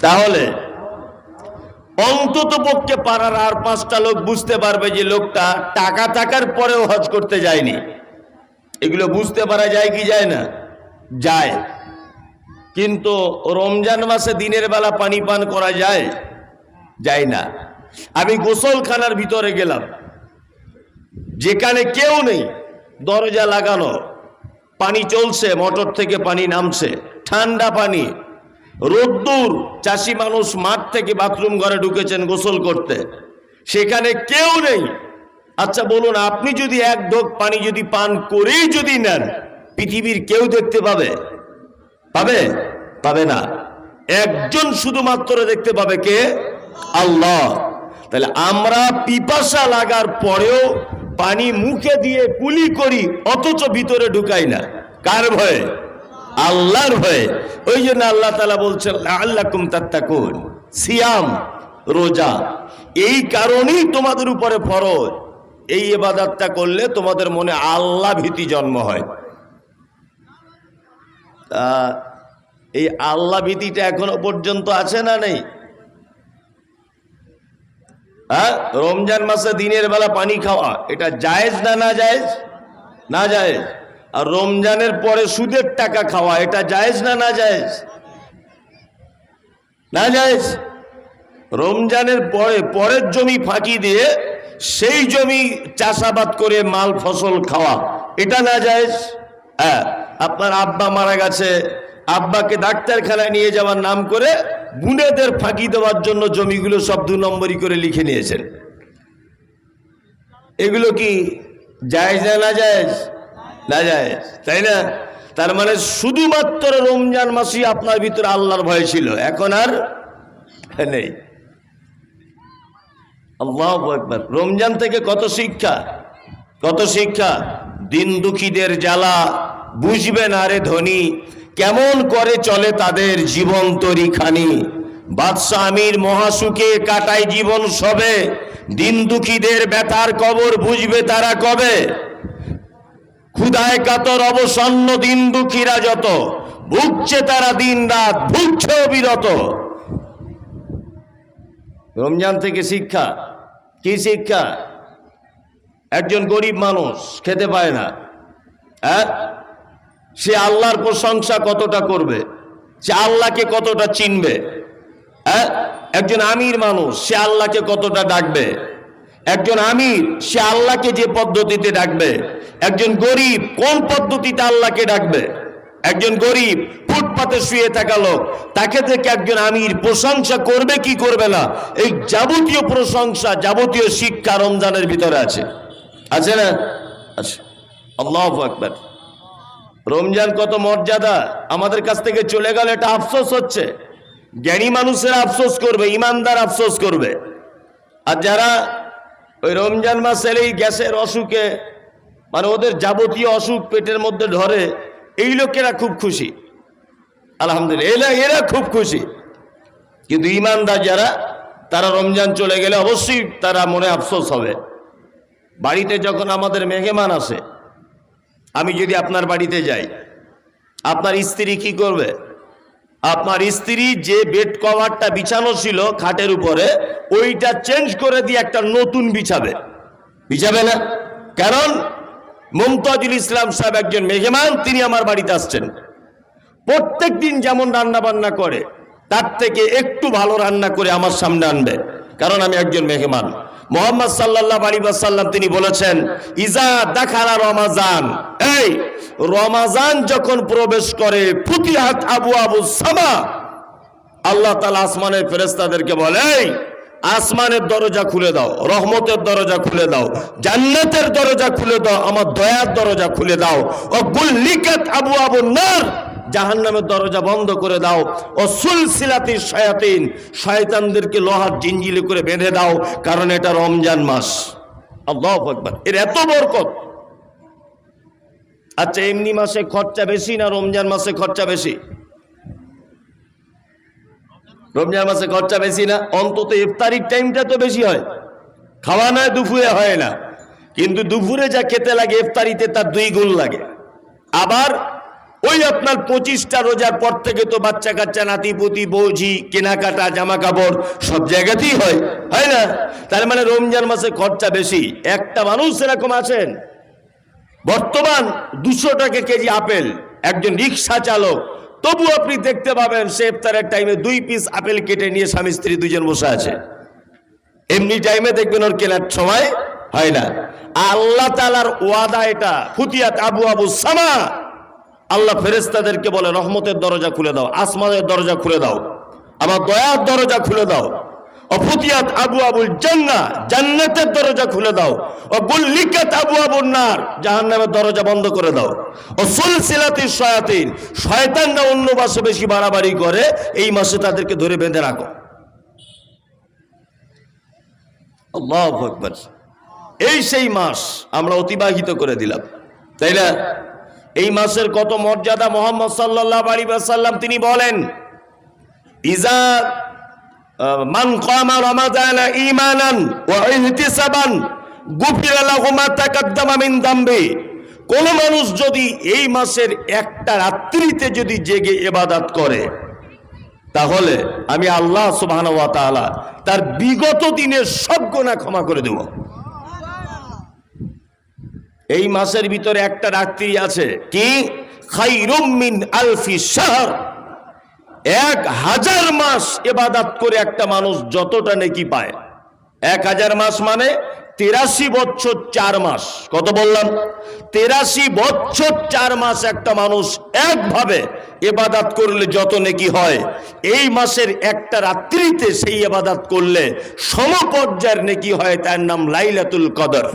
তাহলে অন্তত পক্ষে পাড়ার আর পাঁচটা লোক বুঝতে পারবে যে লোকটা টাকা টাকার পরেও হজ করতে যায়নি। এগুলো বুঝতে পারা যায় কি যায় না? যায়। কিন্তু রমজান মাসে দিনের বেলা পানি পান করা যায়? যায় না। আমি গোসলখানার ভিতরে গেলাম। যেখানে কেউ নেই, দরজা লাগানো, পানি চলছে, মোটর থেকে পানি নামছে, ঠান্ডা পানি। রোদ্দুর চাষি মানুষ মাঠ থেকে বাথরুম ঘরে ঢুকেছেন গোসল করতে। সেখানে কেউ নেই। আচ্ছা বলুন, আপনি যদি এক ঢোক পানি যদি পান করেই যদি নেন, পৃথিবীর কেউ দেখতে পাবে? পাবে? পাবে না। একজন শুধুমাত্র দেখতে পাবে কে? আল্লাহ। তাহলে আমরা পিপাসা লাগার পরেও পানি মুখে দিয়ে কুলি করি, অথচ ভিতরে ঢুকাই না। কার ভয়ে? আল্লাহর ভয়ে ওই জন্য আল্লাহ তালা বলছেন আল্লাহ কুম তাত্তাকুন। সিয়াম, রোজা। এই কারণেই তোমাদের উপরে ফরজ। এই এবাদাতটা করলে তোমাদের মনে আল্লাহ ভীতি জন্ম হয়। এই আল্লাহ ভীতিটা এখনও পর্যন্ত আছে না নেই? হ্যাঁ রমজান মাসে দিনের বেলা পানি খাওয়া, এটা জায়েজ না না জায়েজ? না জায়েজ। আর রমজানের পরে সুদের টাকা খাওয়া, এটা জায়েজ না না জায়েজ? না জায়েজ? রমজানের পরে, পরের জমি ফাঁকি দিয়ে সেই জমি চাষাবাদ করে মাল, ফসল খাওয়া, এটা না জায়েজ? হ্যাঁ আপনার আব্বা মারা গেছে, আব্বাকে ডাক্তারখানায় নিয়ে যাওয়ার নাম করে বুনেদের ফাঁকি দেওয়ার জন্য জমিগুলো সব দু নম্বরই করে লিখে নিয়েছেন। এগুলো কি জায়েজ না না জায়েজ? না যায়। তাই না? তার মানে শুধুমাত্র রমজান মাসি আপনার ভিতরে আল্লাহর ভয় ছিল। এখন আর নেই। আল্লাহ একবার রমজান থেকে কত শিক্ষা? কত শিক্ষা? দিন দুঃখীদের জ্বালা, বুঝবে না রে ধনী। কেমন করে চলে তাদের জীবন তরিখানি। বাদশাহ আমির মহাসুখে কাটায় জীবন সবে। দিন দুঃখীদের ব্যথার কবর বুঝবে তারা কবে? ক্ষুদায় কাতর অবসন্ন দিন দুঃখীরা যত, ভুগছে তারা দিন রাত, ভুগছে অবিরত। রমজান থেকে শিক্ষা। কি শিক্ষা? একজন গরিব মানুষ খেতে পায় না। হ্যাঁ? সে আল্লাহর প্রশংসা কতটা করবে? সে আল্লাহকে কতটা চিনবে? হ্যাঁ? একজন আমির মানুষ, সে আল্লাহকে কতটা ডাকবে? একজন আমির, সে আল্লাহকে যে পদ্ধতিতে ডাকবে। একজন গরিব, কোন পদ্ধতিতে আল্লাহকে ডাকবে? একজন গরিব, ফুটপাতে শুয়ে থাকা লোক, তাকে থেকে একজন আমির প্রশংসা করবে কি করবে না? এই যাবতীয় প্রশংসা, যাবতীয় শিক্ষা রমজানের ভিতরে আছে। আছে না? আছে। আল্লাহ একবার রমজান কত মর্যাদা। আমাদের কাছ থেকে চলে গেল, এটা আফসোস হচ্ছে। জ্ঞানী মানুষের আফসোস করবে, ইমানদার আফসোস করবে। আর যারা ওই রমজান মাস এলেই গ্যাসের অসুখে মানে ওদের যাবতীয় অসুখ পেটের মধ্যে ধরে, এই লোকেরা খুব খুশি। আলহামদুলিল্লাহ, এরা এরা খুব খুশি। কিন্তু ইমানদার যারা, তারা রমজান চলে গেলে অবশ্যই তারা মনে আফসোস হবে। বাড়িতে যখন আমাদের মেহমান আসে, আমি যদি আপনার বাড়িতে যাই, আপনার স্ত্রী কি করবে? আপনার স্ত্রী যে বেড কভারটা বিছানো ছিল খাটের উপরে, ওইটা চেঞ্জ করে দিয়ে একটা নতুন বিছাবে। বিছাবে না। কারণ মমতাজুল ইসলাম সাহেব একজন মেহমান, তিনি আমার বাড়িতে আসছেন। প্রত্যেক দিন যেমন রান্না বান্না করে, তার থেকে একটু ভালো রান্না করে আমার সামনে আনবে। কারণ আমি একজন মেহমান। মোহাম্মদ সাল্লাহ আলী সাল্লাম তিনি বলেছেন ইজা দেখালা রমাজান। এই রমাজান যখন প্রবেশ করে ফুতিহাত আবু আবু সামা। আল্লাহ তালা আসমানের ফেরেস্তাদেরকে বলে "এই, আসমানের দরজা খুলে দাও রহমতের দরজা খুলে দাও জান্নাতের দরজা খুলে দাও আমার দয়ার দরজা খুলে দাও। ও গুল্লিকাত আবু আবু নার। জাহান্নামের দরজা বন্ধ করে দাও। ও সুলসিলাতি শয়াতিন, শয়তানদেরকে লোহার জিঞ্জিলে করে বেঁধে দাও, কারণ এটা রমজান মাস। আল্লাহ এর এত বরকত। আচ্ছা এমনি মাসে খরচা বেশি না রমজান মাসে খরচা বেশি? রমজান মাসে খরচা বেশি না? অন্তত ইফতারির টাইমটা তো বেশি হয়। খাওয়া নয়, দুপুরে হয় না। কিন্তু দুপুরে যা খেতে লাগে ইফতারিতে তার দুই গুণ লাগে। আবার ওই আপনার পঁচিশটা রোজার পর থেকে তো বাচ্চা কাচ্চা নাতি পুতি বৌঝি, কেনাকাটা জামা কাপড় সব জায়গাতেই হয় হয় না? তার মানে রমজান মাসে খরচা বেশি। একটা মানুষ এরকম আছেন। বর্তমান দুশো টাকা কেজি আপেল, একজন রিক্সা চালক। তবু আপনি দেখতে পাবেন সে টাইমে দুই পিস আপেল কেটে নিয়ে স্বামী, স্ত্রী দুজন বসে আছে। এমনি টাইমে দেখবেন ওর কেনার সময় হয় না। আল্লাহ তালার ওয়াদা এটা, ফুতিয়াত আবু আবু সামা। আল্লাহ ফেরেস্তাদেরকে বলে, রহমতের দরজা খুলে দাও, আসমানের দরজা খুলে দাও, আমার দয়ার দরজা খুলে দাও অফুতিয়াত আবু আবুল জান্না, জান্নাতের দরজা খুলে দাও, ও গুল্লিকাত আবু আবুর নার, জাহান্নামের দরজা বন্ধ করে দাও, ও সুলসিলাতি শয়াতিন, শয়তানরা অন্য মাসে বেশি বাড়াবাড়ি করে, এই মাসে তাদেরকে ধরে বেঁধে রাখো। আল্লাহু আকবার। এই সেই মাস আমরা অতিবাহিত করে দিলাম, তাই না? এই মাসের কত মর্যাদা মোহাম্মদ সাল্লাহ আলী সাল্লাম তিনি বলেন, ইজা মান কামা রমাদানা মা কোন মানুষ যদি এই মাসের একটা রাত্রিতে যদি জেগে ইবাদত করে, তাহলে আমি আল্লাহ সুবহানাহু তার বিগত দিনের সব গুনাহ ক্ষমা করে দেব। এই মাসের ভিতরে একটা রাত্রি আছে। কি? এক হাজার মাস এবাদাত করে একটা মানুষ যতটা নেকি পায়। এক হাজার মাস মানে তেরাশি বছর চার মাস। কত বললাম? তেরাশি বছর চার মাস একটা মানুষ একভাবে এবাদাত করলে যত নেকি হয়, এই মাসের একটা রাত্রিতে সেই এবাদাত করলে সমপর্যায়ের নেকি হয়, তার নাম লাইলাতুল কদর।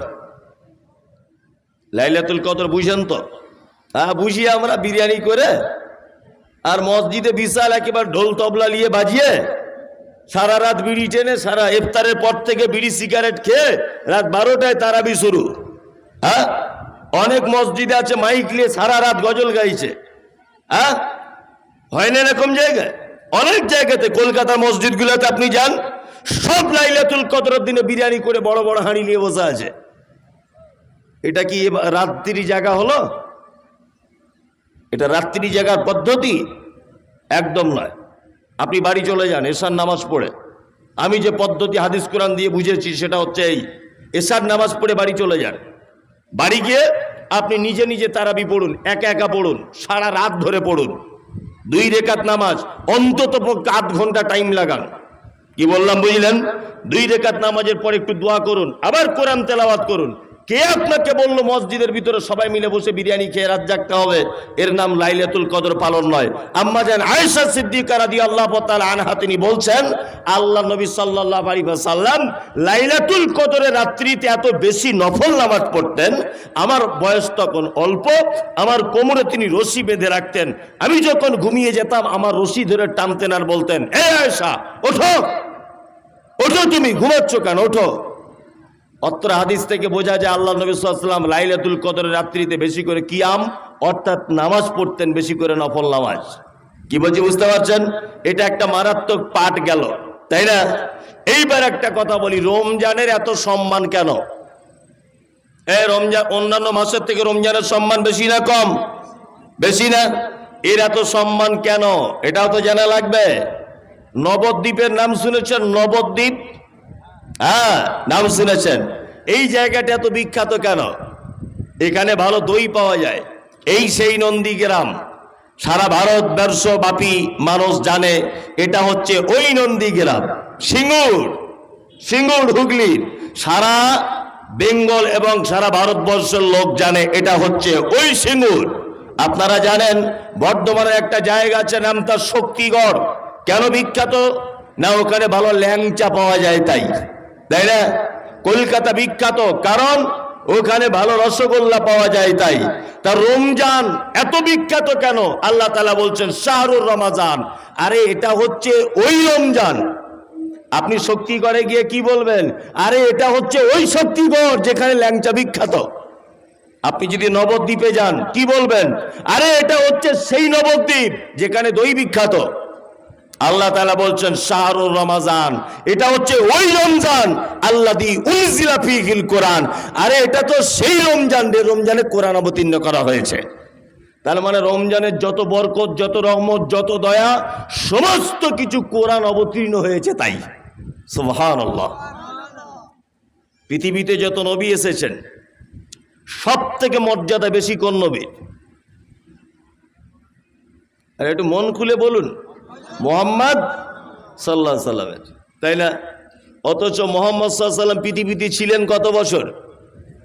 লাইলাতুল কদর বুঝেন তো? হ্যাঁ বুঝি আমরা বিরিয়ানি করে আর মসজিদে বিশাল একেবারে ঢোল তবলা নিয়ে বাজিয়ে সারা রাত বিড়ি টেনে, সারা ইফতারের পর থেকে বিড়ি সিগারেট খেয়ে রাত বারোটায় তারাবি শুরু। হ্যাঁ অনেক মসজিদে আছে, মাইক নিয়ে সারা রাত গজল গাইছে। হ্যাঁ হয় না এরকম জায়গায়? অনেক জায়গাতে কলকাতা মসজিদগুলোতে আপনি যান, সব লাইলাতুল কদরের দিনে বিরিয়ানি করে বড় বড় হাঁড়ি নিয়ে বসে আছে। এটা কি রাত্রি জায়গা হলো? এটা রাত্রি জায়গার পদ্ধতি? একদম নয়। আপনি বাড়ি চলে যান, এশার নামাজ পড়ে। আমি যে পদ্ধতি হাদিস কোরআন দিয়ে বুঝেছি, সেটা হচ্ছে এই, এশার নামাজ পড়ে বাড়ি চলে যান। বাড়ি গিয়ে আপনি নিজে নিজে তারাবি পড়ুন, একা একা পড়ুন, সারা রাত ধরে পড়ুন। দুই রেখাত নামাজ, অন্তত পক্ষে আধ ঘণ্টা টাইম লাগান। কি বললাম, বুঝলেন? দুই রেখাত নামাজের পর একটু দোয়া করুন, আবার কোরআন তেলাওয়াত করুন। কে আপনাকে বলল মসজিদের ভিতরে সবাই মিলে বসে বিরিয়ানি খেয়ে রাত জাগতে হবে? এর নাম লাইলাতুল কদর পালন নয়। আম্মা যান আয়েশা সিদ্দিকা রাদিয়াল্লাহু তাআলা আনহা, তিনি বলছেন আল্লাহ নবী সাল্লাল্লাহু আলাইহি ওয়াসাল্লাম লাইলাতুল কদরের রাত্রিতে এত বেশি নফল নামাজ পড়তেন। আমার বয়স তখন অল্প, আমার কোমরে তিনি রশি বেঁধে রাখতেন। আমি যখন ঘুমিয়ে যেতাম, আমার রশি ধরে টানতেন আর বলতেন, এ আয়েশা, ওঠো ওঠো তুমি, ঘুমাচ্ছ কেন, ওঠো। অত্র হাদিস থেকে বোঝা যায় আল্লাহ নবী সাল্লাম লাইলাতুল কদরের রাত্রিতে বেশি করে কিয়াম, অর্থাৎ নামাজ পড়তেন বেশি করে নফল নামাজ। কি বলছি বুঝতে পারছেন? এটা একটা মারাত্মক পাঠ গেল, তাই না? এইবার একটা কথা বলি, রমজানের এত সম্মান কেন? রমজান, অন্যান্য মাসের থেকে রমজানের সম্মান বেশি না কম? বেশি না? এর এত সম্মান কেন? এটাও তো জানা লাগবে। নবদ্বীপের নাম শুনেছেন? নবদ্বীপ হ্যাঁ নাম শুনেছেন। এই জায়গাটা এত বিখ্যাত কেন? এখানে ভালো দই পাওয়া যায়। এই সেই নন্দীগ্রাম। সারা ভারতবর্ষ ব্যাপী মানুষ জানে, এটা হচ্ছে ওই নন্দীগ্রাম। সিঙ্গুর সিঙ্গুর হুগলির সারা বেঙ্গল এবং সারা ভারতবর্ষের লোক জানে, এটা হচ্ছে ওই সিঙ্গুর। আপনারা জানেন বর্ধমানের একটা জায়গা আছে, নাম তার শক্তিগড়। কেন বিখ্যাত? না, ওখানে ভালো ল্যাংচা পাওয়া যায় তাই। তাই না? কলকাতা বিখ্যাত, কারণ ওখানে ভালো রসগোল্লা পাওয়া যায় তাই। তা রমজান এত বিখ্যাত কেন? আল্লাহ তালা বলছেন, শাহরুর রমাজান। আরে এটা হচ্ছে ওই রমজান। আপনি শক্তিগড়ে গিয়ে কি বলবেন? আরে এটা হচ্ছে ওই শক্তিগড় যেখানে ল্যাংচা বিখ্যাত। আপনি যদি নবদ্বীপে যান, কি বলবেন? আরে এটা হচ্ছে সেই নবদ্বীপ যেখানে দই বিখ্যাত। আল্লাহ তালা বলছেন, শাহরুর রমাজান। এটা হচ্ছে ওই রমজান আল্লাহ দি উলজিলা ফিহিল কোরআন। আরে, এটা তো সেই রমজান যে রমজানে কোরআন অবতীর্ণ করা হয়েছে। তার মানে রমজানের যত বরকত, যত রহমত, যত দয়া, সমস্ত কিছু কোরআন অবতীর্ণ হয়েছে তাই। সুবহান আল্লাহ পৃথিবীতে যত নবী এসেছেন সব থেকে মর্যাদা বেশি কোন নবীর? আর, একটু মন খুলে বলুন। মোহাম্মদ সাল্লাহ সাল্লামের। তাই না? অথচ মোহাম্মদ সাল্লাম পৃথিবীতে ছিলেন কত বছর?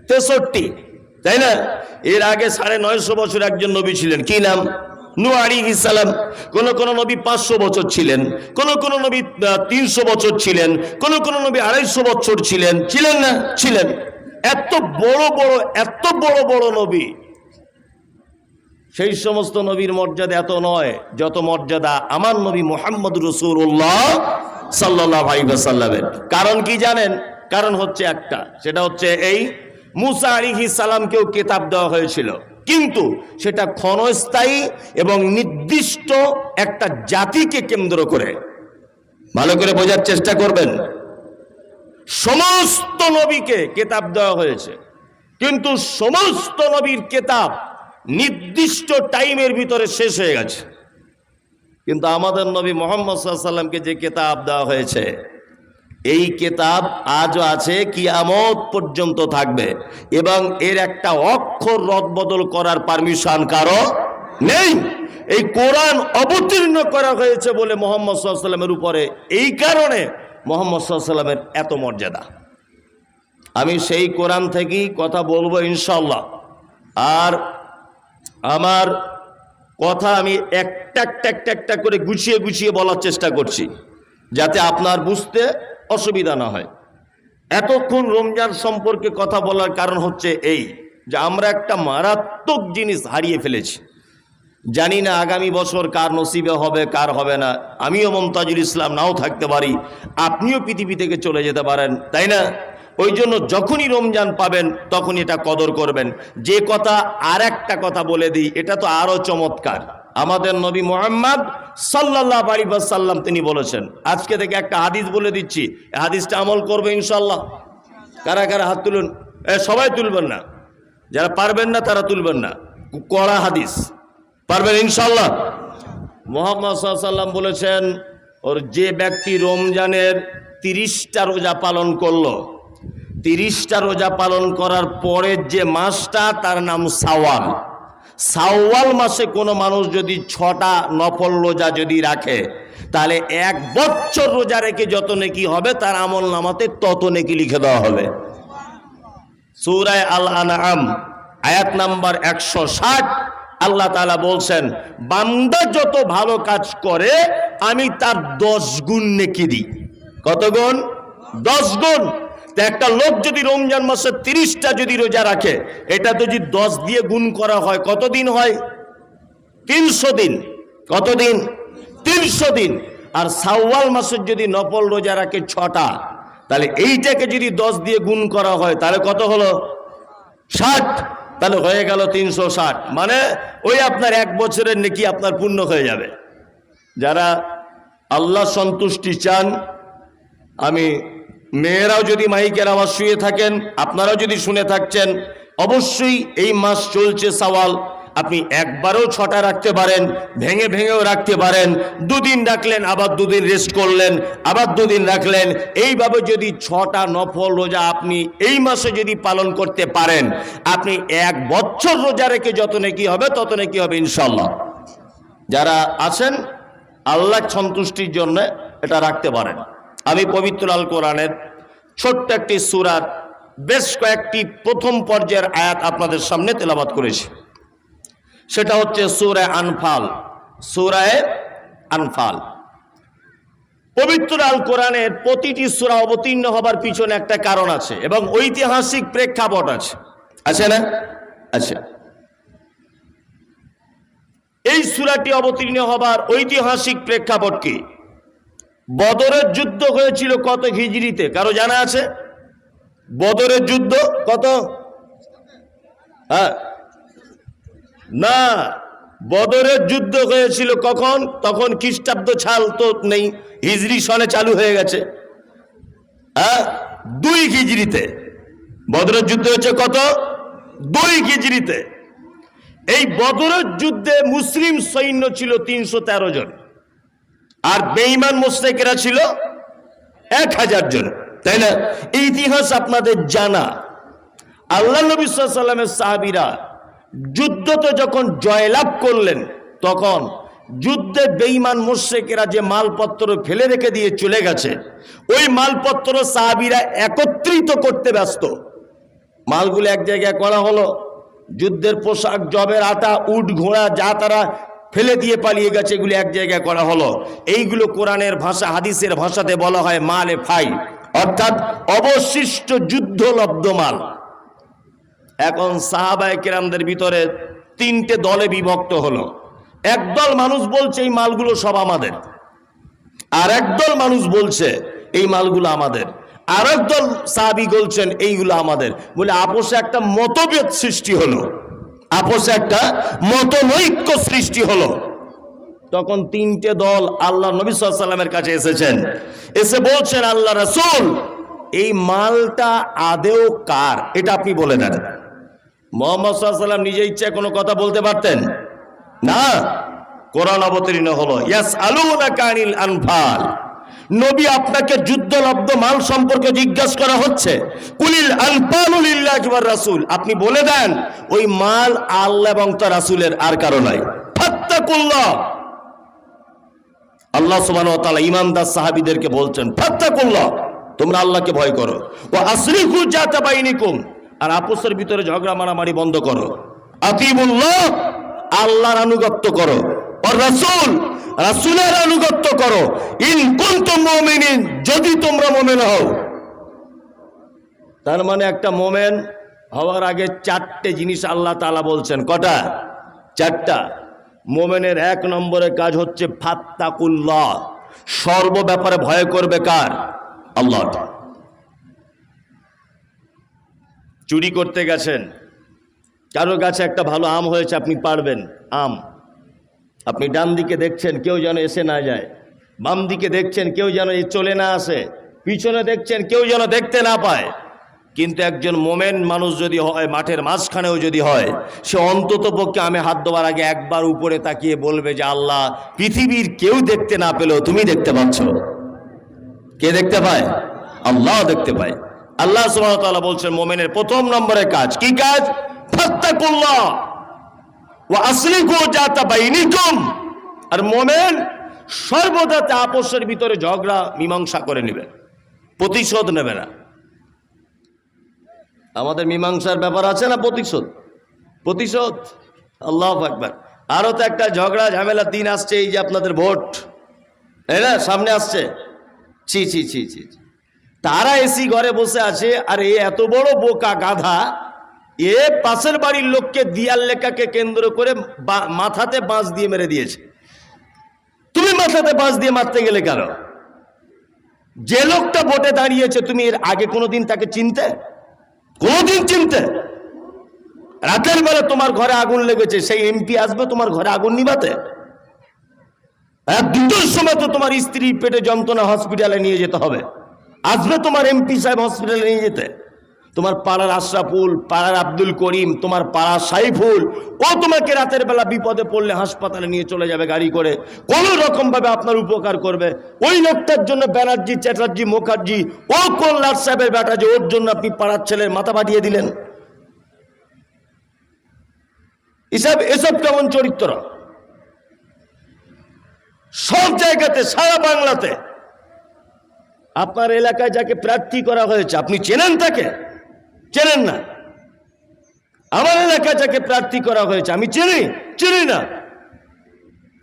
তেষট্টি। তাই না? এর আগে সাড়ে নয়শো বছর একজন নবী ছিলেন। কি নাম? নু আলী ইসালাম কোন কোন নবী পাঁচশো বছর ছিলেন। কোন কোন নবী তিনশো বছর ছিলেন। কোন কোন নবী আড়াইশো বছর ছিলেন। ছিলেন না? ছিলেন। এত বড় বড়, এত বড় বড় নবী। সেই সমস্ত নবীর মর্যাদা এত নয়, যত মর্যাদা আমার নবী মোহাম্মদ রসুল্লাহ সাল্লাহ সাল্লামের কারণ কি জানেন? কারণ হচ্ছে একটা, সেটা হচ্ছে এই মুসা আলিহি সালামকেও কেতাব দেওয়া হয়েছিল। কিন্তু সেটা ক্ষণস্থায়ী এবং নির্দিষ্ট একটা জাতিকে কেন্দ্র করে। ভালো করে বোঝার চেষ্টা করবেন। সমস্ত নবীকে কেতাব দেওয়া হয়েছে। কিন্তু সমস্ত নবীর কেতাব নির্দিষ্ট টাইমের ভিতরে শেষ হয়ে গেছে। কিন্তু আমাদের নবী মোহাম্মদ সাল্লামকে যে কেতাব দেওয়া হয়েছে, এই কেতাব আজও আছে, কিয়ামত পর্যন্ত থাকবে এবং এর একটা অক্ষর রদবদল করার পারমিশন কারও নেই। এই কোরআন অবতীর্ণ করা হয়েছে বলে মোহাম্মদ সাল্লামের উপরে এই কারণে মোহাম্মদ সাল্লামের এত মর্যাদা। আমি সেই কোরআন থেকেই কথা বলব ইনশাল্লাহ আর আমার কথা আমি একটা একটা একটা একটা করে গুছিয়ে গুছিয়ে বলার চেষ্টা করছি, যাতে আপনার বুঝতে অসুবিধা না হয়। এতক্ষণ রমজান সম্পর্কে কথা বলার কারণ হচ্ছে এই, যে আমরা একটা মারাত্মক জিনিস হারিয়ে ফেলেছি। জানি না আগামী বছর কার নসিবে হবে, কার হবে না। আমিও মমতাজুল ইসলাম নাও থাকতে পারি। আপনিও পৃথিবী থেকে চলে যেতে পারেন, তাই না? ওই জন্য যখনই রমজান পাবেন তখন এটা কদর করবেন। যে কথা আর একটা কথা বলে দিই, এটা তো আরও চমৎকার। আমাদের নবী মোহাম্মদ সাল্লাহ সাল্লাম তিনি বলেছেন, আজকে থেকে একটা হাদিস বলে দিচ্ছি হাদিসটা আমল করবে ইনশাল্লাহ কারা কারা হাত তুলুন? সবাই তুলবেন না। যারা পারবেন না, তারা তুলবেন না। কড়া হাদিস। পারবেন ইনশাল্লাহ মোহাম্মদ সাল্লাম বলেছেন, ওর যে ব্যক্তি রমজানের তিরিশটা রোজা পালন করল তিরিশটা রোজা পালন করার পরের যে মাসটা, তার নাম সাওয়াল। সাওয়াল মাসে কোনো মানুষ যদি ছটা নফল রোজা যদি রাখে, তাহলে এক বছর রোজা রেখে যত নেকি হবে, তার আমল নামাতে তত নেকি লিখে দেওয়া হবে। সুরায় আল আনাম আয়াত নাম্বার একশো ষাট, আল্লাহ তালা বলছেন, বান্দা যত ভালো কাজ করে, আমি তার দশ গুণ নেকি দিই। কত গুণ? দশ গুণ। তা একটা লোক যদি রমজান মাসে তিরিশটা যদি রোজা রাখে, এটা তো যদি দশ দিয়ে গুণ করা হয়, কতদিন হয়? তিনশো দিন। কতদিন? তিনশো দিন। আর সাওয়াল মাসের যদি নফল রোজা রাখে ছটা, তাহলে এইটাকে যদি দশ দিয়ে গুণ করা হয়, তাহলে কত হলো? ষাট। তাহলে হয়ে গেল তিনশো ষাট। মানে ওই আপনার এক বছরের নেকি আপনার পূর্ণ হয়ে যাবে। যারা আল্লাহ সন্তুষ্টি চান, আমি মেয়েরাও যদি মাইকের আওয়াজ শুয়ে থাকেন, আপনারাও যদি শুনে থাকছেন, অবশ্যই এই মাস চলছে সওয়াল। আপনি একবারও ছটা রাখতে পারেন, ভেঙে ভেঙেও রাখতে পারেন। দুদিন রাখলেন, আবার দুদিন রেস্ট করলেন, আবার দুদিন রাখলেন। এইভাবে যদি ছটা নফল রোজা আপনি এই মাসে যদি পালন করতে পারেন, আপনি এক বছর রোজা রেখে যত নাকি হবে, তত নাকি হবে ইনশাল্লাহ যারা আছেন আল্লাহ সন্তুষ্টির জন্য এটা রাখতে পারেন। আমি পবিত্র আল কোরআনের ছোট্ট একটি সুরার বেশ কয়েকটি প্রথম পর্যায়ের আয়াত আপনাদের সামনে তেলাবাত করেছি। সেটা হচ্ছে সুরায় আনফাল সুরায় আনফাল। পবিত্র আল কোরআনের প্রতিটি সুরা অবতীর্ণ হবার পিছনে একটা কারণ আছে এবং ঐতিহাসিক প্রেক্ষাপট আছে। আছে না? আচ্ছা এই সুরাটি অবতীর্ণ হবার ঐতিহাসিক প্রেক্ষাপট কি? বদরের যুদ্ধ হয়েছিল কত হিজড়িতে? কারও জানা আছে? বদরের যুদ্ধ কত? হ্যাঁ। না, বদরের যুদ্ধ হয়েছিল কখন? তখন খ্রিস্টাব্দ ছাল তো নেই, হিজড়ি সনে চালু হয়ে গেছে। হ্যাঁ দুই হিজড়িতে। বদরের যুদ্ধ হচ্ছে কত? দুই হিজড়িতে। এই বদরের যুদ্ধে মুসলিম সৈন্য ছিল তিনশো তেরো জন। আর বেঈমান মোস্তেকেরা ছিল এক হাজার জন। তাই না? ইতিহাস আপনাদের জানা। আল্লাহ নবী সাল্লামের সাহাবিরা যুদ্ধতে যখন জয়লাভ করলেন, তখন যুদ্ধে বেঈমান মোশেকেরা যে মালপত্র ফেলে রেখে দিয়ে চলে গেছে, ওই মালপত্র সাহাবিরা একত্রিত করতে ব্যস্ত। মালগুলো এক জায়গায় করা হলো। যুদ্ধের পোশাক, জবের আটা, উট, ঘোড়া, যা তারা ফেলে দিয়ে পালিয়ে গেছে, এগুলি এক জায়গায় করা হলো। এইগুলো কোরআনের ভাষা, হাদিসের ভাষাতে বলা হয় মালে ফাই। অর্থাৎ অবশিষ্ট যুদ্ধলব্ধ মাল। এখন সাহাবায় কেরামদের ভিতরে তিনটে দলে বিভক্ত হলো। একদল মানুষ বলছে, এই মালগুলো সব আমাদের। আর একদল মানুষ বলছে, এই মালগুলো আমাদের। আর একদল সাহাবি বলছেন, এইগুলো আমাদের। বলে আপোষে একটা মতভেদ সৃষ্টি হলো। আপোষে একটা মতনৈক্য সৃষ্টি হলো। তখন তিনটে দল আল্লাহ নবী সাল্লামের কাছে এসেছেন। এসে বলছেন, আল্লাহ রসুল, এই মালটা আদেও কার? এটা আপনি বলে দেন। মোহাম্মদ সাল্লাম নিজে ইচ্ছায় কোনো কথা বলতে পারতেন? না। কোরআন অবতীর্ণ হলো ইয়াস আলুনা কানিল আনফাল। নবী আপনাকে যুদ্ধলব্ধ মাল সম্পর্কে জিজ্ঞাসা করা হচ্ছে। কুলিল আনফালুলিল্লাহ ওয়ার রাসূল। আপনি বলে দেন, ওই মাল আল্লাহ এবং তার রাসূলের আর কারও নাই। ফাত্তাকুল্লাহ। আল্লাহ সুবহানাহু ওয়া তাআলা ঈমানদার সাহাবীদেরকে বলছেন, ফাত্তাকুল্লাহ, তোমরা আল্লাহকে ভয় করো। ওয়া আসরিকু জাতা বাইনিকুম। আর আপোসের ভিতরে ঝগড়া মারামারি বন্ধ করো। আতিবুল্লাহ আল্লাহর আনুগত্য করো। ও রাসূল, রাসূলের আনুগত্য করো। ইন কুনতুম মুমিনিন, যদি তোমরা মুমিন হও। তার মানে একটা মোমেন হওয়ার আগে চারটে জিনিস আল্লাহ তালা বলছেন। কটা? চারটা। মোমেনের এক নম্বরের কাজ হচ্ছে ফাত্তাকুল্লাহ। সর্ব ব্যাপারে ভয় করবে কার? আল্লাহ। চুরি করতে গেছেন। কারও কাছে একটা ভালো আম হয়েছে, আপনি পারবেন। আম। আপনি ডান দিকে দেখছেন, কেউ যেন এসে না যায়। বাম দিকে দেখছেন, কেউ যেন চলে না আসে। পিছনে দেখছেন, কেউ যেন দেখতে না পায়। কিন্তু একজন মোমেন মানুষ যদি হয়, মাঠের মাঝখানেও যদি হয়, সে অন্তত পক্ষে আমি হাত দেওয়ার আগে একবার উপরে তাকিয়ে বলবে যে, আল্লাহ, পৃথিবীর কেউ দেখতে না পেলেও তুমি দেখতে পাচ্ছ। কে দেখতে পায়? আল্লাহ দেখতে পায়। আল্লাহ সুবহানাহু বলছেন, মোমেনের প্রথম নম্বরের কাজ কি কাজ? ফাত্তাকুল্লাহ। আর মোমেন সর্বদা তা আপোষের ভিতরে ঝগড়া, মীমাংসা করে নেবে। প্রতিশোধ নেবে না। আমাদের মীমাংসার ব্যাপার আছে না প্রতিশোধ? প্রতিশোধ? আল্লাহ একবার আরও তো একটা ঝগড়া, ঝামেলা দিন আসছে, এই যে আপনাদের ভোট। তাই না? সামনে আসছে। ছি ছি ছি ছি। তারা এসি ঘরে বসে আছে, আর এ এত বড় বোকা গাধা এ পাশের বাড়ির লোককে দিয়াল লেখাকে কেন্দ্র করে মাথাতে বাঁশ দিয়ে মেরে দিয়েছে। তুমি মাথাতে বাঁশ দিয়ে মারতে গেলে কেন? যে লোকটা ভোটে দাঁড়িয়েছে, তুমি এর আগে কোনোদিন তাকে চিনতে? কোনোদিন চিনতে? রাতের বেলা তোমার ঘরে আগুন লেগেছে, সেই এমপি আসবে তোমার ঘরে আগুন নিবাতে দুটোর সময় তো তোমার স্ত্রী পেটে যন্ত্রণা হসপিটালে নিয়ে যেতে হবে। আসবে তোমার এমপি সাহেব হসপিটালে নিয়ে যেতে। তোমার পাড়ার আশরাফুল, পাড়ার আব্দুল করিম, তোমার পাড়ার সাইফুল, ও তোমাকে রাতের বেলা বিপদে পড়লে হাসপাতালে নিয়ে চলে যাবে গাড়ি করে। কোনো রকম ভাবে আপনার উপকার করবে। ওই লোকটার জন্য ব্যানার্জি, চ্যাটার্জি, মুখার্জি, ও কল্যাণ সাহেবের বেটা যে ওর জন্য আপনি পাড়ার ছেলের মাথা পাঠিয়ে দিলেন? এসব এসব কেমন চরিত্র? সব জায়গাতে, সারা বাংলাতে আপনার এলাকায় যাকে প্রার্থী করা হয়েছে, আপনি চেনেন তাকে? চেনেন না। আমার এলাকায় যাকে প্রার্থী করা হয়েছে, আমি চিনি চিনি না।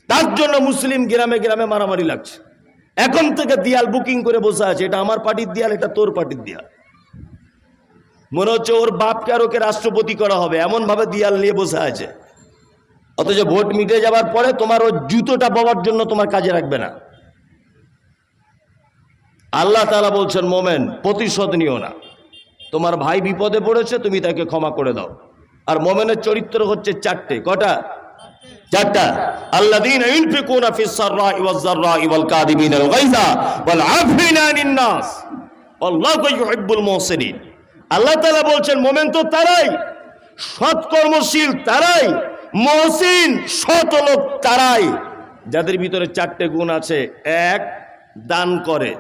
তার জন্য মুসলিম গ্রামে গ্রামে মারামারি লাগছে। এখন থেকে দিয়াল বুকিং করে বসে আছে, এটা আমার পার্টির দিয়াল, এটা তোর পার্টির দিয়াল। মনে হচ্ছে ওর বাপকে আর ওকে রাষ্ট্রপতি করা হবে এমন ভাবে দিয়াল নিয়ে বসে আছে। অথচ ভোট মিটে যাবার পরে তোমার ওর জুতোটা পাওয়ার জন্য তোমার কাজে রাখবে না। আল্লাহ তাআলা বলছেন, মোমেন, প্রতিশোধ নিও না। তোমার ভাই বিপদে পড়েছে, তুমি তাকে ক্ষমা করে দাও। আর মোমেনের চরিত্র হচ্ছে চারটে। কটা? চারটা। আল্লাযীন ইউনফিকুনা ফিস সাররাই ওয়াজ যাররাই ওয়াল কাযিমিনাল গায়যা ওয়াল আফিনা আনিন নাস আল্লাহু বলছেন, মোমেন তো তারাই। তারাই। লোক তারাই। যাদের ভিতরে চারটে গুণ আছে, এক, দান করে।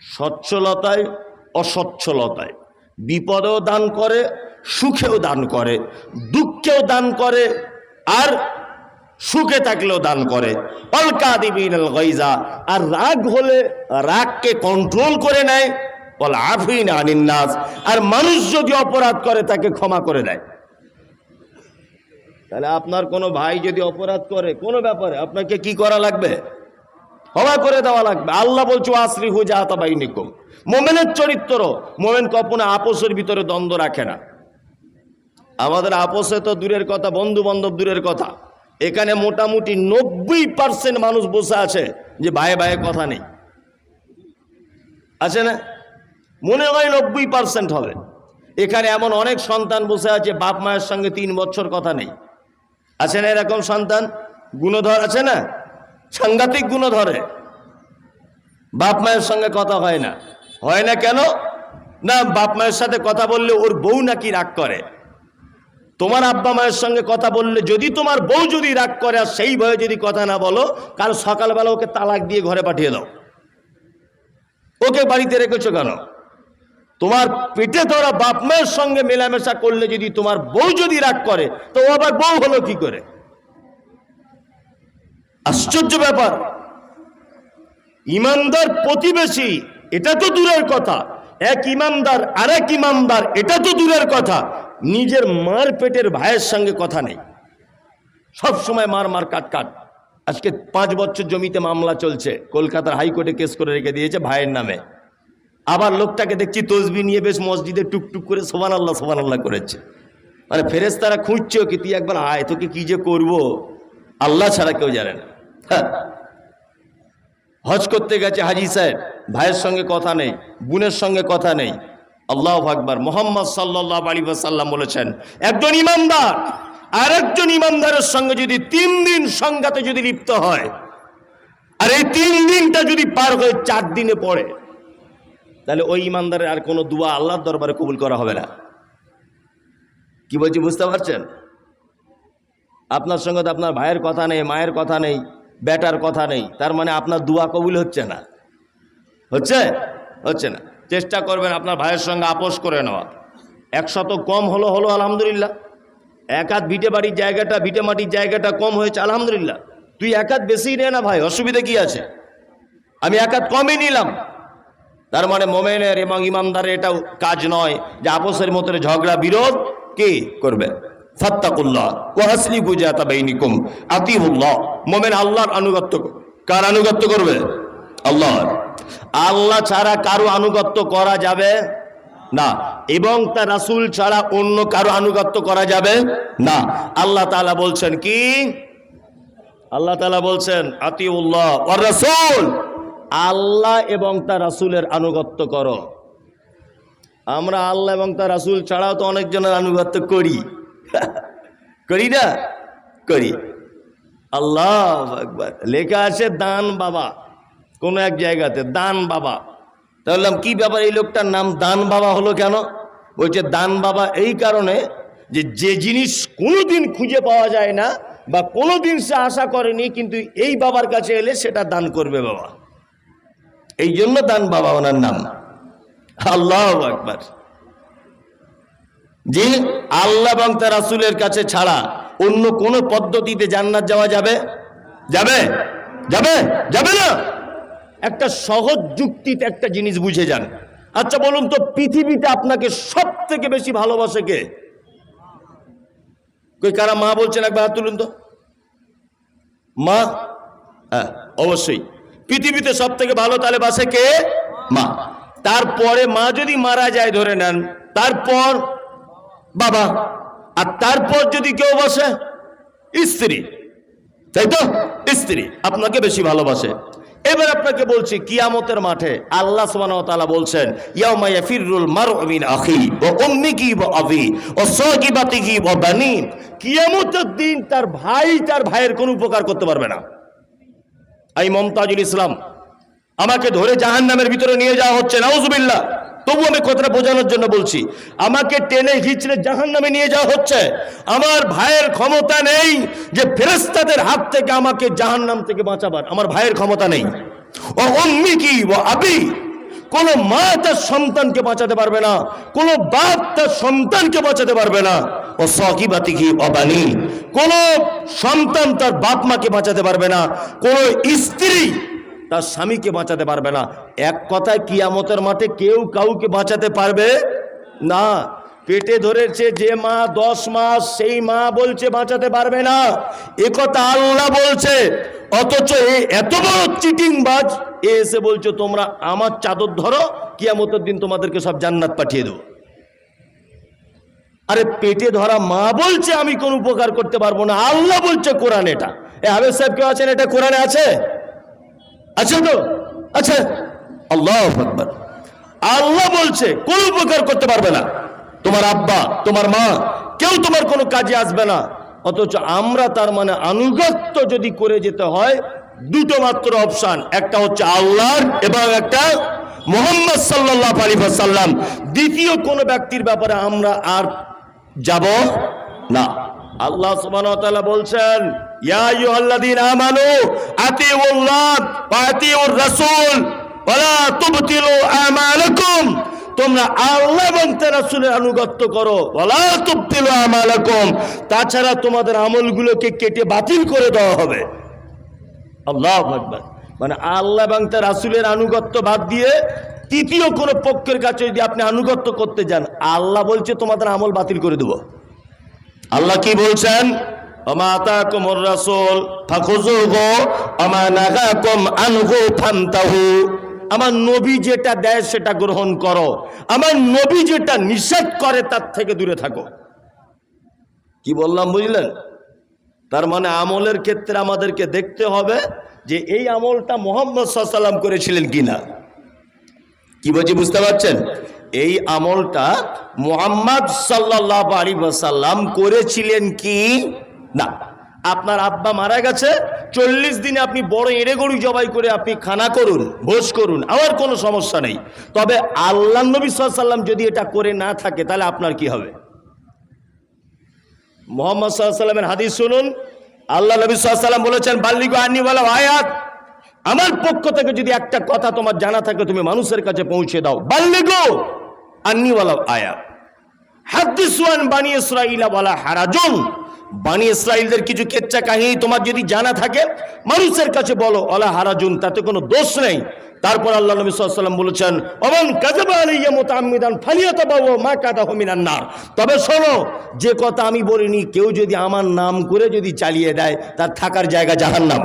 সচ্ছলতায়, অসচ্ছলতায়। বিপদেও দান করে, সুখেও দান করে, দুঃখেও দান করে, আর সুখে থাকলেও দান করে। অলকা দিবিন আর রাগ হলে রাগকে কন্ট্রোল করে নেয়। বল আফিন আনিন্নাস, আর মানুষ যদি অপরাধ করে, তাকে ক্ষমা করে দেয়। তাহলে আপনার কোনো ভাই যদি অপরাধ করে, কোনো ব্যাপারে আপনাকে কি করা লাগবে? ক্ষমা করে দেওয়া লাগবে। আল্লাহ বলছো আশ্রি হুজা হাতাবাই নিকুম মোমেনের চরিত্র মোমেন কখনো আপোষের ভিতরে দ্বন্দ্ব রাখে না। আমাদের আপোষে তো দূরের কথা বন্ধু বান্ধব দূরের কথা। এখানে মোটামুটি নব্বই পার্সেন্ট মানুষ বসে আছে যে ভাই ভাইয়ে কথা নেই। আছে না? মনে হয় নব্বই পার্সেন্ট হবে। এখানে এমন অনেক সন্তান বসে আছে, বাপ মায়ের সঙ্গে তিন বছর কথা নেই। আছে না এরকম সন্তান? গুণধর আছে না? সাংঘাতিক গুণ ধরে। বাপ মায়ের সঙ্গে কথা হয় না। হয় না কেন? না, বাপ মায়ের সাথে কথা বললে ওর বউ নাকি রাগ করে। তোমার আব্বা মায়ের সঙ্গে কথা বললে যদি তোমার বউ যদি রাগ করে আর সেই ভয়ে যদি কথা না বলো, কাল সকালবেলা ওকে তালাক দিয়ে ঘরে পাঠিয়ে দাও। ওকে বাড়িতে রেখেছো কেন? তোমার পেটে ধরা বাপ মায়ের সঙ্গে মেলামেশা করলে যদি তোমার বউ যদি রাগ করে, তো ও আবার বউ হলো কি করে? আশ্চর্য ব্যাপার। ইমানদার প্রতিবেশী, এটা তো দূরের কথা। এক ইমানদার আর এক ইমানদার, এটা তো দূরের কথা। নিজের মার পেটের ভাইয়ের সঙ্গে কথা নেই। সব সময় মার মার কাট কাট। আজকে পাঁচ বছর জমিতে মামলা চলছে। কলকাতার হাইকোর্টে কেস করে রেখে দিয়েছে ভাইয়ের নামে। আবার লোকটাকে দেখছি তসবি নিয়ে বেশ মসজিদে টুকটুক করে সোমান আল্লাহ সোমান আল্লাহ করেছে। মানে ফেরেস তারা খুঁজছে কি তুই একবার আয়, তোকে কি যে করব? আল্লাহ ছাড়া কেউ জানে না। হ্যাঁ। হজ করতে গেছে হাজি সাহেব, ভাইয়ের সঙ্গে কথা নেই, বোনের সঙ্গে কথা নেই। আল্লাহ আকবার। মোহাম্মদ সাল্লাহ আলী সাল্লাম বলেছেন, একজন ইমানদার আর একজন ইমানদারের সঙ্গে যদি তিন দিন সংঘাতে যদি লিপ্ত হয়, আর এই তিন দিনটা যদি পার হয়ে চার দিনে পড়ে, তাহলে ওই ইমানদারের আর কোনো দোয়া আল্লাহর দরবারে কবুল করা হবে না। কি বলছি বুঝতে পারছেন? আপনার সঙ্গে তো আপনার ভাইয়ের কথা নেই, মায়ের কথা নেই বেটার কথা নেই, তার মানে আপনার দোয়া কবুল হচ্ছে না। হচ্ছে? হচ্ছে না। চেষ্টা করবেন আপনার ভাইয়ের সঙ্গে আপোষ করে নেওয়া একশত কম হলো হলো, আলহামদুলিল্লাহ। এক হাত ভিটে বাড়ির জায়গাটা, ভিটে মাটির জায়গাটা কম হয়েছে, আলহামদুলিল্লাহ। তুই এক হাত বেশি নে না ভাই, অসুবিধা কি আছে? আমি এক হাত কমই নিলাম। তার মানে মোমেনের এবং ইমানদারের এটাও কাজ নয় যে, আপোষের মতো ঝগড়া, বিরোধ কে করবে? ফাত্তাকুল্লাহ ওয়াসলি গুজাতা বাইনিকুম মোমেন আল্লাহর আনুগত্য কার আনুগত্য করবে? আল্লাহর। আল্লাহ ছাড়া কারও আনুগত্য করা যাবে না, এবং তার রাসূল ছাড়া অন্য কারও আনুগত্য করা যাবে না। আল্লাহ তাআলা বলছেন কি? আল্লাহ তাআলা বলছেন, আতিউল্লাহ রাসূল। আল্লাহ এবং তার রাসূলের আনুগত্য করো। আমরা আল্লাহ এবং তার রাসূল ছাড়াও তো অনেকজনের আনুগত্য করি। করি না? করি। আল্লাহ একবার লেখা আছে দান বাবা। কোন এক জায়গাতে দান বাবা। তাহলে কি ব্যাপার এই লোকটার নাম দান বাবা হলো কেন? বলছে, দান বাবা এই কারণে যে যে জিনিস কোনোদিন খুঁজে পাওয়া যায় না বা কোনোদিন সে আশা করেনি, কিন্তু এই বাবার কাছে এলে সেটা দান করবে বাবা। এই জন্য দান বাবা ওনার নাম। আল্লাহ একবার যে আল্লাহ এবং তার রাসূলের কাছে ছাড়া অন্য কোন পদ্ধতিতে জান্নাত যাওয়া যাবে? যাবে? যাবে? যাবে না? একটা সহজ যুক্তিতে একটা জিনিস বুঝে যান। আচ্ছা বলুন তো, পৃথিবীতে আপনাকে সব থেকে বেশি ভালোবাসে কে? কই, কারা মা বলছেন একবার হাত তুলুন তো? মা? হ্যাঁ অবশ্যই। পৃথিবীতে সব থেকে ভালো তাহলে বাসে কে? মা। তারপরে মা যদি মারা যায়, ধরে নেন, তারপর বাবা, আর তারপর যদি কেউ বসে, স্ত্রী। তাই তো? স্ত্রী, আপনাকে বেশি ভালোবাসে। এবার আপনাকে বলছি, কিয়ামতের মাঠে আল্লাহ বলছেন কিয়ামতের দিন তার ভাই তার ভাইয়ের কোনো উপকার করতে পারবে না। এই মমতাজুল ইসলাম আমাকে ধরে জাহান নামের ভিতরে নিয়ে যাওয়া হচ্ছে, নাউজুবিল্লাহ। তবু আমি কথাটা বোঝানোর জন্য বলছি, আমাকে টেনে হিচড়ে জাহান নামে নিয়ে যাওয়া হচ্ছে। আমার ভাইয়ের ক্ষমতা নেই যে ফেরেস্তাদের হাত থেকে আমাকে জাহান নাম থেকে বাঁচাবার, আমার ভাইয়ের ক্ষমতা নেই। ও অম্মি কি, ও আবি? কোন মা তার সন্তানকে বাঁচাতে পারবে না, কোন বাপ তার সন্তানকে বাঁচাতে পারবে না। ও সকিবাতি কি অবানি কোন সন্তান তার বাপ মাকে বাঁচাতে পারবে না, কোন স্ত্রী তার স্বামীকে বাঁচাতে পারবে না। এক কথায় কিয়ামতের মাঠে কেউ কাউকে বাঁচাতে পারবে না। পেটে ধরেছে যে মা, দশ মাস সেই মা বলছে বাঁচাতে পারবে না। এ কথা আল্লাহ বলছে, অথচ এত বড় চিটিংবাজ, এ এসে বলছে, তোমরা আমার চাদর ধরো, কিয়ামতের দিন তোমাদেরকে সব জান্নাত পাঠিয়ে দেবো। আরে পেটে ধরা মা বলছে, আমি কোন উপকার করতে পারব না। আল্লাহ বলছে, কোরআন এটা। এ হাবেজ সাহেব কেউ আছেন? এটা কোরআনে আছে? আছে তো আছে আল্লাহ আকবার। আল্লাহ বলছে, কোন উপকার করতে পারবে না। তোমার আব্বা, তোমার মা, কেউ তোমার কোনো কাজে আসবে না। অথচ আমরা তার মানে আনুগত্য যদি করে যেতে হয়, দুটো মাত্র অপশান। একটা হচ্ছে আল্লাহর এবং একটা মোহাম্মদ সাল্লাহ আলী সাল্লাম দ্বিতীয় কোনো ব্যক্তির ব্যাপারে আমরা আর যাব না। আল্লাহ ওয়া বলছেন ইয়া রাসূল তোমরা করো। তাছাড়া তোমাদের আমলগুলোকে কেটে বাতিল করে দেওয়া হবে। আল্লাহ মানে আল্লাহ এবং তার রাসূলের আনুগত্য বাদ দিয়ে তৃতীয় কোনো পক্ষের কাছে যদি আপনি আনুগত্য করতে যান, আল্লাহ বলছে, তোমাদের আমল বাতিল করে দেবো। আল্লাহ কি বলছেন? আমার নবী যেটা দেয় সেটা গ্রহণ করো। আমার নবী যেটা নিষেধ করে তার থেকে দূরে থাকো। কি বললাম বুঝলেন? তার মানে আমলের ক্ষেত্রে আমাদেরকে দেখতে হবে যে এই আমলটা মোহাম্মদ সাল্লাম করেছিলেন কিনা। কি বলছি বুঝতে পারছেন? এই আমলটা মোহাম্মদ সাল্লাহ আলী সাল্লাম করেছিলেন কি? না। আপনার আব্বা মারা গেছে, চল্লিশ দিনে আপনি বড় এড়ে গরু জবাই করে আপনি খানা করুন, ভোজ করুন, আমার কোনো সমস্যা নেই। তবে আল্লাহ নবী সাল্লাম যদি এটা করে না থাকে, তাহলে আপনার কি হবে? মোহাম্মদ সাল্লামের হাদিস শুনুন। আল্লাহ নবী সাল্লাম বলেছেন, বাল্লিগো আনিওয়ালা আয়াত আমার পক্ষ থেকে যদি একটা কথা তোমার জানা থাকে, তুমি মানুষের কাছে পৌঁছে দাও। বাল্লিগো আন্নিওয়ালা আয়াত হাদিসওয়ান বানি ইসরাইলা বলা হারাজন। বানি ইসরায়েলদের কিছু কেচ্চা কাহিনী তোমার যদি জানা থাকে, মানুষের কাছে বলো, অলা হারাজুন তাতে কোনো দোষ নেই। তারপর আল্লাহ নবী সাল্লাম বলেছেন, অমন কাজাবা আলাইয়া মোতামিদান ফালিয়াতা বাবু মা কাদা হমিনান না তবে শোনো, যে কথা আমি বলিনি, কেউ যদি আমার নাম করে যদি চালিয়ে দেয়, তার থাকার জায়গা জাহান্নাম।